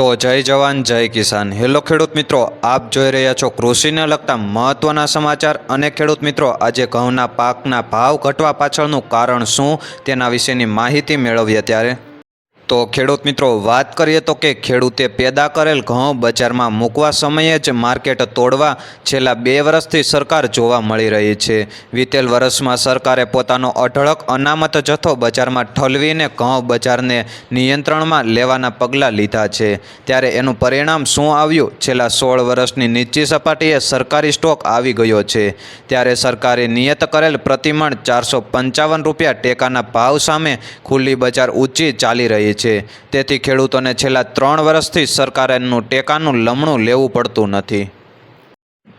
તો જય જવાન, જય કિસાન. હેલો ખેડૂત મિત્રો, આપ જોઈ રહ્યા છો કૃષિને લગતા મહત્ત્વના સમાચાર અને ખેડૂત મિત્રો, આજે ઘઉંના પાકના ભાવ ઘટવા પાછળનું કારણ શું? તેના વિશેની માહિતી મેળવીએ ત્યારે. તો ખેડૂત મિત્રો, વાત કરીએ તો કે ખેડૂતે પેદા કરેલ ઘઉં બજારમાં મૂકવા સમયે જ માર્કેટ તોડવા છેલ્લા બે વર્ષથી સરકાર જોવા મળી રહી છે. વીતેલ વર્ષમાં સરકારે પોતાનો અઢળક અનામત જથ્થો બજારમાં ઠલવીને ઘઉં બજારને નિયંત્રણમાં લેવાના પગલાં લીધા છે. ત્યારે એનું પરિણામ શું આવ્યું? છેલ્લા સોળ વર્ષની નીચી સપાટીએ સરકારી સ્ટોક આવી ગયો છે. ત્યારે સરકારે નિયત કરેલ પ્રતિમણ ચારસો પંચાવન રૂપિયા ટેકાના ભાવ સામે ખુલ્લી બજાર ઊંચી ચાલી રહી છે તેથી ખેડૂતોને છેલ્લા ત્રણ વર્ષથી સરકારનું ટેકાનું લમણું લેવું પડતું નથી.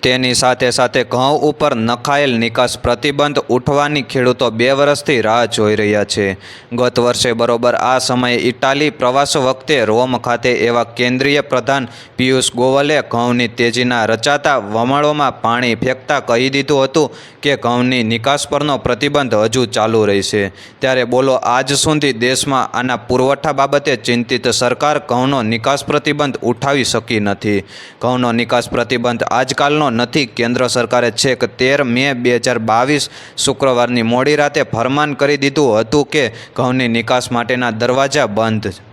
તેની સાથે સાથે ઘઉં ઉપર નખાયેલ નિકાસ પ્રતિબંધ ઉઠવાની ખેડૂતો બે વર્ષથી રાહ જોઈ રહ્યા છે. ગત વર્ષે બરોબર આ સમયે ઇટાલી પ્રવાસ વખતે રોમ ખાતે એવા કેન્દ્રીય પ્રધાન પિયુષ ગોવલે ઘઉંની તેજીના રચાતા વમળોમાં પાણી ફેંકતા કહી દીધું હતું કે ઘઉંની નિકાસ પરનો પ્રતિબંધ હજુ ચાલુ રહેશે. ત્યારે બોલો, આજ સુધી દેશમાં આના પુરવઠા બાબતે ચિંતિત સરકાર ઘઉંનો નિકાસ પ્રતિબંધ ઉઠાવી શકી નથી. ઘઉંનો નિકાસ પ્રતિબંધ આજકાલનો નથી. કેન્દ્ર સરકારે છેક તેર મે બે હજાર બાવીસ શુક્રવારની મોડી રાતે ફરમાન કરી દીધું હતું કે ઘઉંની નિકાસ માટેના દરવાજા બંધ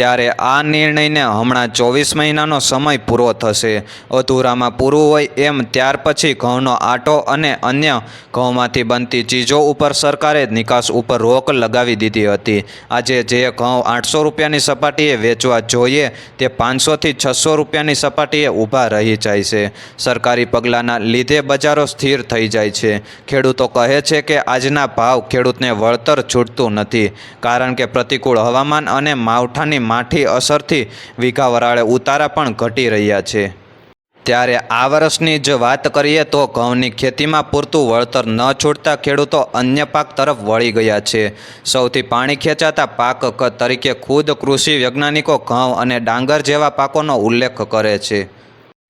ત્યારે આ નિર્ણયને હમણાં ચોવીસ મહિનાનો સમય પૂરો થશે. અધૂરામાં પૂરું હોય એમ ત્યાર પછી ઘઉંનો આટો અને અન્ય ઘઉંમાંથી બનતી ચીજો ઉપર સરકારે નિકાસ ઉપર રોક લગાવી દીધી હતી. આજે જે ઘઉં આઠસો રૂપિયાની સપાટીએ વેચવા જોઈએ તે પાંચસોથી છસો રૂપિયાની સપાટીએ ઊભા રહી જાય છે. સરકારી પગલાંના લીધે બજારો સ્થિર થઈ જાય છે. ખેડૂતો કહે છે કે આજના ભાવ ખેડૂતને વળતર છૂટતું નથી. કારણ કે પ્રતિકૂળ હવામાન અને માવઠાની માઠી અસરથી વીઘા વરાળે ઉતારા પણ ઘટી રહ્યા છે. ત્યારે આ વર્ષની જ વાત કરીએ તો ઘઉંની ખેતીમાં પૂરતું વળતર ન છૂટતા ખેડૂતો અન્ય પાક તરફ વળી ગયા છે. સૌથી પાણી ખેંચાતા પાક તરીકે ખુદ કૃષિ વૈજ્ઞાનિકો ઘઉં અને ડાંગર જેવા પાકોનો ઉલ્લેખ કરે છે.